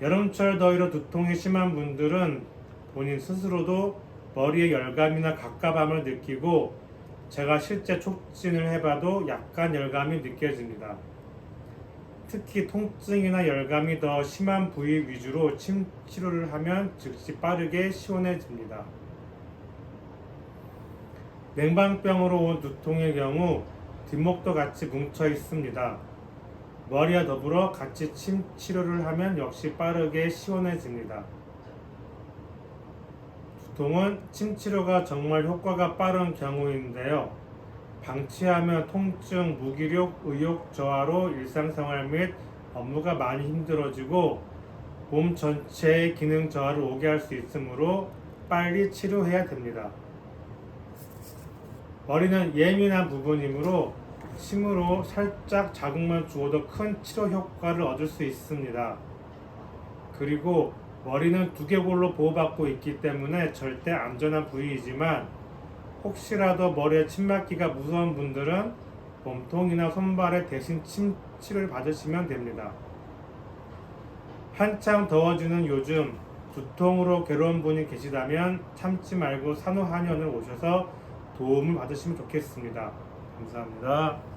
여름철 더위로 두통이 심한 분들은 본인 스스로도 머리에 열감이나 갑갑함을 느끼고 제가 실제 촉진을 해봐도 약간 열감이 느껴집니다. 특히 통증이나 열감이 더 심한 부위 위주로 침 치료를 하면 즉시 빠르게 시원해집니다. 냉방병으로 온 두통의 경우 뒷목도 같이 뭉쳐 있습니다. 머리와 더불어 같이 침 치료를 하면 역시 빠르게 시원해집니다. 두통은 침 치료가 정말 효과가 빠른 경우인데요. 방치하면 통증, 무기력, 의욕 저하로 일상생활 및 업무가 많이 힘들어지고 몸 전체의 기능 저하를 오게 할 수 있으므로 빨리 치료해야 됩니다. 머리는 예민한 부분이므로 침으로 살짝 자극만 주어도 큰 치료 효과를 얻을 수 있습니다. 그리고 머리는 두개골로 보호받고 있기 때문에 절대 안전한 부위이지만 혹시라도 머리에 침 맞기가 무서운 분들은 몸통이나 손발에 대신 침 치료를 받으시면 됩니다. 한창 더워지는 요즘 두통으로 괴로운 분이 계시다면 참지 말고 산후한의원을 오셔서 도움을 받으시면 좋겠습니다. 감사합니다.